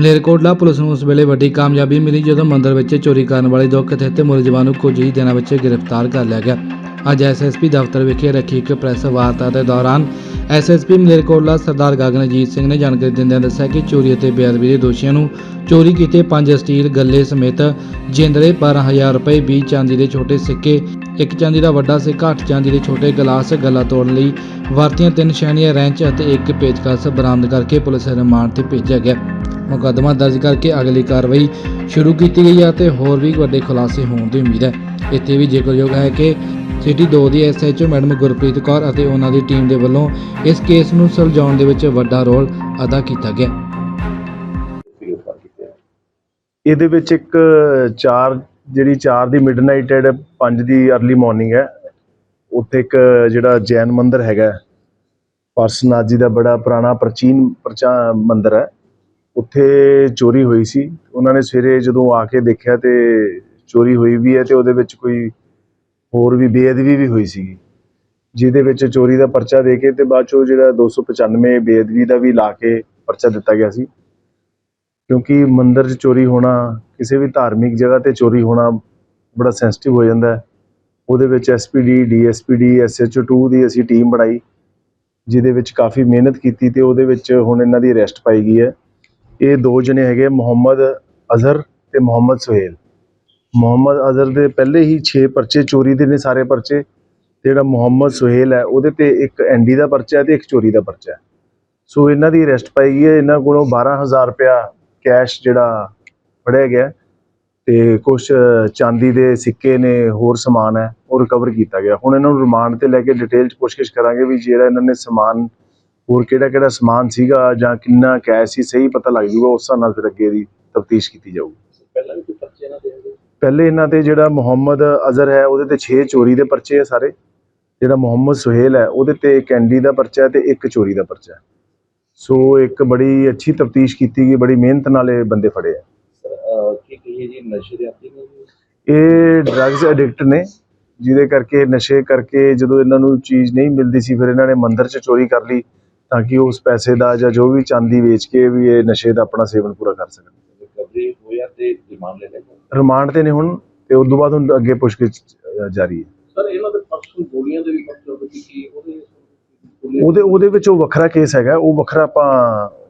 Malerkotla police ਨੂੰ ਉਸ ਵੇਲੇ ਵੱਡੀ ਕਾਮਯਾਬੀ ਮਿਲੀ ਜਦੋਂ ਮੰਦਰ ਵਿੱਚ ਚੋਰੀ ਕਰਨ ਵਾਲੇ ਦੋ ਕਥਿਤ ਮੁਲਜ਼ਮਾਂ ਨੂੰ ਕੁਝ ਹੀ ਦਿਨਾਂ ਵਿੱਚ ਗ੍ਰਿਫਤਾਰ ਕਰ ਲਿਆ ਗਿਆ। ਅੱਜ ਐਸਐਸਪੀ ਦਫ਼ਤਰ ਵਿਖੇ ਰੱਖੀ ਇੱਕ ਪ੍ਰੈਸ ਵਾਰਤਾ ਦੇ ਦੌਰਾਨ ਐਸਐਸਪੀ ਮਲੇਰਕੋਟਲਾ ਸਰਦਾਰ ਗਗਨਜੀਤ ਸਿੰਘ ਨੇ ਜਾਣਕਾਰੀ ਦਿੰਦਿਆਂ ਦੱਸਿਆ ਕਿ ਚੋਰੀ ਅਤੇ ਬੇਅਦਬੀ ਦੇ ਦੋਸ਼ੀਆਂ ਨੂੰ ਚੋਰੀ ਕੀਤੇ ਪੰਜ ਸਟੀਲ ਗੱਲੇ ਸਮੇਤ ਜਿੰਦਰੇ 12000 ਰੁਪਏ 20 ਚਾਂਦੀ ਦੇ ਛੋਟੇ ਸਿੱਕੇ, ਇੱਕ ਚਾਂਦੀ ਦਾ ਵੱਡਾ ਸਿੱਕਾ, ਅੱਠ ਚਾਂਦੀ ਦੇ ਛੋਟੇ ਗਲਾਸ ਗੱਲਾ ਤੋੜਨ ਲਈ ਵਰਤੀਆਂ ਤਿੰਨ ਸ਼ੈਣੀਆਂ ਰੈਂਚ ਅਤੇ ਇੱਕ ਪੇਚਕਸ ਬਰਾਮਦ ਕਰਕੇ ਪੁਲਿਸ ਰਿਮਾਂਡ ਤੇ ਭੇਜਿਆ ਗਿਆ। ਮੁਕੱਦਮਾ ਦਰਜ ਕਰਕੇ ਅਗਲੀ ਕਾਰਵਾਈ ਸ਼ੁਰੂ ਕੀਤੀ ਗਈ ਹੈ ਅਤੇ ਹੋਰ ਵੀ ਵੱਡੇ ਖੁਲਾਸੇ ਹੋਣ ਦੀ ਉਮੀਦ ਹੈ। ਇੱਥੇ ਵੀ ਜ਼ਿਕਰਯੋਗ ਹੈ ਕਿ ਸਿਟੀ 2 ਦੀ ਐਸਐਚਓ ਮੈਡਮ ਗੁਰਪ੍ਰੀਤ ਕੌਰ ਅਤੇ ਉਹਨਾਂ ਦੀ ਟੀਮ ਦੇ ਵੱਲੋਂ ਇਸ ਕੇਸ ਨੂੰ ਸੁਲਝਾਉਣ ਦੇ ਵਿੱਚ ਵੱਡਾ ਰੋਲ ਅਦਾ ਕੀਤਾ ਗਿਆ। ਇਹਦੇ ਵਿੱਚ ਇੱਕ 4 ਜਿਹੜੀ 4 ਦੀ ਮਿਡਨਾਈਟ ਹੈ 5 ਦੀ अर्ਲੀ ਮਾਰਨਿੰਗ ਹੈ। ਉੱਥੇ ਇੱਕ ਜਿਹੜਾ ਜੈਨ ਮੰਦਿਰ ਹੈਗਾ ਪਾਰਸਨਾਥ ਜੀ ਦਾ ਬੜਾ ਪੁਰਾਣਾ ਪ੍ਰਾਚੀਨ ਪ੍ਰਚਾ, ਮੰਦਿਰ ਹੈ। ਉੱਥੇ ਚੋਰੀ ਹੋਈ ਸੀ। ਉਹਨਾਂ ਨੇ ਸਵੇਰੇ ਜਦੋਂ ਆ ਕੇ ਦੇਖਿਆ ਤੇ ਚੋਰੀ ਹੋਈ ਵੀ ਹੈ ਤੇ ਉਹਦੇ ਵਿੱਚ ਕੋਈ ਹੋਰ ਵੀ ਬੇਅਦਬੀ ਵੀ ਹੋਈ ਸੀ ਜਿਹਦੇ ਵਿੱਚ ਚੋਰੀ ਦਾ ਪਰਚਾ ਦੇ ਕੇ ਤੇ ਬਾਅਦ ਚੋਂ ਜਿਹੜਾ 295 ਬੇਅਦਬੀ ਦਾ ਵੀ ਲਾ ਕੇ ਪਰਚਾ ਦਿੱਤਾ ਗਿਆ ਸੀ। ਕਿਉਂਕਿ ਮੰਦਿਰ 'ਚ ਚੋਰੀ ਹੋਣਾ, ਕਿਸੇ ਵੀ ਧਾਰਮਿਕ ਜਗ੍ਹਾ ਤੇ ਚੋਰੀ ਹੋਣਾ ਬੜਾ ਸੈਂਸਿਟਿਵ ਹੋ ਜਾਂਦਾ ਹੈ। ਉਹਦੇ ਵਿੱਚ ਐਸਪੀਡੀ ਡੀਐਸਪੀਡੀ ਐਸਐਚਓ 2 ਦੀ ਅਸੀਂ ਟੀਮ ਬਣਾਈ, ਜਿਹਦੇ ਵਿੱਚ ਕਾਫੀ ਮਿਹਨਤ ਕੀਤੀ ਤੇ ਉਹਦੇ ਵਿੱਚ ਹੁਣ ਇਹਨਾਂ ਦੀ ਅਰੈਸਟ ਪਾਈ ਗਈ ਹੈ। ਇਹ ਦੋ ਜਣੇ ਹੈਗੇ ਮੁਹੰਮਦ ਅਜ਼ਹਰ ਤੇ ਮੁਹੰਮਦ ਸੁਹੇਲ। ਮੁਹੰਮਦ ਅਜ਼ਹਰ ਦੇ ਪਹਿਲੇ ਹੀ 6 ਪਰਚੇ ਚੋਰੀ ਦੇ ਨੇ ਸਾਰੇ ਪਰਚੇ ਤੇ ਜਿਹੜਾ ਮੁਹੰਮਦ ਸੁਹੇਲ ਹੈ, ਉਹਦੇ ਤੇ ਇੱਕ ਐਨਡੀ ਦਾ ਪਰਚਾ ਹੈ ਤੇ ਇੱਕ ਚੋਰੀ ਦਾ ਪਰਚਾ ਸੋ ਇਹਨਾਂ ਦੀ ਅਰੈਸਟ ਪਾਈ ਗਈ ਹੈ, ਇਹਨਾਂ ਕੋਲੋਂ 12000 ਰੁਪਇਆ ਕੈਸ਼ ਜਿਹੜਾ ਫੜਿਆ ਗਿਆ ਹੈ ਤੇ ਕੁਝ ਚਾਂਦੀ ਦੇ ਸਿੱਕੇ ਨੇ, ਹੋਰ ਸਮਾਨ ਹੈ, ਉਹ ਰਿਕਵਰ ਕੀਤਾ ਗਿਆ। ਹੁਣ ਇਹਨਾਂ ਨੂੰ ਰਿਮਾਂਡ ਤੇ ਲੈ ਕੇ ਡਿਟੇਲ ਚ ਪੁੱਛਗਿੱਛ ਕਰਾਂਗੇ ਵੀ ਜਿਹੜਾ ਇਹਨਾਂ ਨੇ ਸਮਾਨ ਹੋਰ ਕਿਹੜਾ ਕਿਹੜਾ ਸਮਾਨ ਸੀਗਾ ਜਾਂ ਕਿੰਨਾ ਕੈਸ਼ ਸੀ ਸਹੀ ਪਤਾ ਲੱਗ ਜੂਗਾ ਉਸ ਹਿਸਾਬ ਨਾਲ ਫਿਰ ਅੱਗੇ ਦੀ ਤਫਤੀਸ਼ ਕੀਤੀ ਜਾਊਗੀ। ਪਹਿਲਾਂ ਵੀ ਕੋਈ ਪਰਚੇ ਨਾ ਦੇ ਹੋਏ ਪਹਿਲੇ ਇਹਨਾਂ ਤੇ ਜਿਹੜਾ ਮੁਹੰਮਦ ਅਜ਼ਹਰ ਹੈ ਉਹਦੇ ਤੇ 6 ਚੋਰੀ ਦੇ ਪਰਚੇ ਆ ਸਾਰੇ। ਜਿਹੜਾ ਮੁਹੰਮਦ ਸੁਹੇਲ ਹੈ ਉਹਦੇ ਤੇ ਐਨਡੀ ਦਾ ਪਰਚਾ ਤੇ ਇੱਕ ਚੋਰੀ ਦਾ ਪਰਚਾ। ਸੋ ਇੱਕ ਬੜੀ ਅੱਛੀ ਤਫਤੀਸ਼ ਕੀਤੀ ਗਈ ਬੜੀ ਮਿਹਨਤ ਨਾਲ ਇਹ ਬੰਦੇ ਫੜੇ ਆ। ਸਰ ਅਹ, ਕੀ ਕਹੀਏ ਜੀ ਨਸ਼ੇ ਦੇ ਆਦੀ ਨੇ ਜੀ? ਇਹ ਡਰੱਗਸ ਐਡਿਕਟ ਨੇ ਜਿਹਦੇ ਕਰਕੇ ਨਸ਼ੇ ਕਰਕੇ ਜਦੋਂ ਇਹਨਾਂ ਨੂੰ ਚੀਜ਼ ਨਹੀਂ ਮਿਲਦੀ ਸੀ ਫਿਰ ਇਹਨਾਂ ਨੇ ਮੰਦਿਰ 'ਚ ਚੋਰੀ ਕਰ ਲਈ। ਤਾਂ ਕਿ ਉਸ ਪੈਸੇ ਦਾ ਜਾਂ ਜੋ ਵੀ ਚਾਂਦੀ ਵੇਚ ਕੇ ਵੀ ਇਹ ਨਸ਼ੇ ਦਾ ਆਪਣਾ ਸੇਵਨ ਪੂਰਾ ਕਰ ਸਕਣ। ਰਿਕਵਰੀ ਹੋਇਆ ਤੇ ਰਿਮਾਂਡ ਲੈ ਲਿਆ ਰਿਮਾਂਡ ਤੇ ਨੇ ਹੁਣ ਤੇ ਉਸ ਤੋਂ ਬਾਅਦ ਹੁਣ ਅੱਗੇ ਪੁੱਛਗਿੱਛ ਜਾਰੀ ਹੈ। ਸਰ ਇਹਨਾਂ ਦੇ ਪਰਸੋਂ ਗੋਲੀਆਂ ਦੇ ਵੀ ਪਰਚੇ ਸੀ ਕੀ ਉਹਦੇ ਉਹਦੇ ਉਹਦੇ ਵਿੱਚ ਉਹ ਵੱਖਰਾ ਕੇਸ ਹੈਗਾ ਉਹ ਵੱਖਰਾ ਆਪਾਂ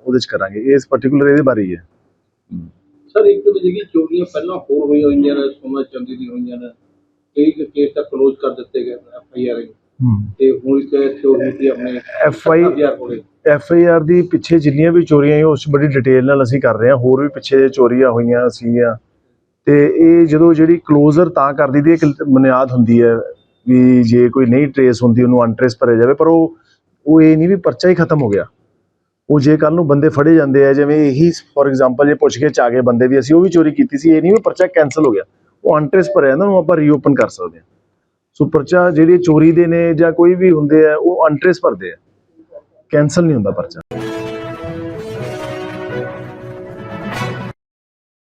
ਉਹਦੇ 'ਚ ਕਰਾਂਗੇ। ਇਸ ਪਾਰਟਿਕੂਲਰ ਇਹਦੇ ਬਾਰੇ ਹੀ ਹੈ। ਸਰ ਇੱਕ ਤਾਂ ਜਿਹੜੀ ਚੋਰੀਆਂ ਪਹਿਲਾਂ ਹੋਰ ਹੋਈਆਂ ਹੋਈਆਂ ਨੇ ਸੋਨਾ ਚਾਂਦੀ ਦੀ ਹੋਈਆਂ ਨੇ ਕਈ ਕੇਸ ਤਾਂ ਕਲੋਜ਼ ਕਰ ਦਿੱਤੇ ਗਏ ਐਫ ਆਈ ਆਰ ਤੇ ਹੁਣ ਇੱਕ ਚੋਰੀ ਦੀ ਆਪਣੇ F I F I R ਦੀ ਪਿੱਛੇ ਜਿੰਨੀਆਂ ਵੀ ਚੋਰੀਆਂ ਹੋਈਆਂ ਉਸ ਬੜੀ ਡਿਟੇਲ ਨਾਲ ਅਸੀਂ ਕਰ ਰਹੇ ਹਾਂ। ਹੋਰ ਵੀ ਪਿੱਛੇ ਚੋਰੀਆਂ ਹੋਈਆਂ ਸੀਗੀਆਂ। ਤੇ ਇਹ ਜਦੋਂ ਜਿਹੜੀ ਕਲੋਜ਼ਰ ਤਾਂ ਕਰ ਦਿੱਤੀ ਇੱਕ ਬੁਨਿਆਦ ਹੁੰਦੀ ਹੈ ਵੀ ਜੇ ਕੋਈ ਨਹੀਂ ਟਰੇਸ ਹੁੰਦੀ ਉਹਨੂੰ ਅਨਟਰੇਸ ਭਰਿਆ ਜਾਵੇ ਪਰ ਉਹ ਉਹ ਇਹ ਨਹੀਂ ਵੀ ਪਰਚਾ ਹੀ ਖਤਮ ਹੋ ਗਿਆ। ਉਹ ਜੇ ਕੱਲ ਨੂੰ ਬੰਦੇ ਫੜੇ ਜਾਂਦੇ ਆ ਜਿਵੇਂ ਇਹੀ ਫੋਰ ਐਗਜ਼ਾਮਪਲ ਜੇ ਪੁੱਛ ਕੇ ਚ ਗਏ ਬੰਦੇ ਵੀ ਅਸੀਂ ਉਹ ਵੀ ਚੋਰੀ ਕੀਤੀ ਸੀ ਇਹ ਨਹੀਂ ਵੀ ਪਰਚਾ ਕੈਨਸਲ ਹੋ ਗਿਆ। ਉਹ ਅਨਟਰੇਸ ਭਰਿਆ ਜਾਂਦਾ ਉਹਨੂੰ ਆਪਾਂ ਰੀਓਪਨ ਕਰ ਸਕਦੇ ਹਾਂ। ਸੋ ਪਰਚਾ ਜਿਹੜੇ ਚੋਰੀ ਦੇ ਨੇ ਜਾਂ ਕੋਈ ਵੀ ਹੁੰਦੇ ਆ, ਉਹ ਅਨਟਰੇਸ ਭਰਦੇ ਆ। ਕੈਨਸਲ ਨਹੀਂ ਹੁੰਦਾ ਪਰਚਾ।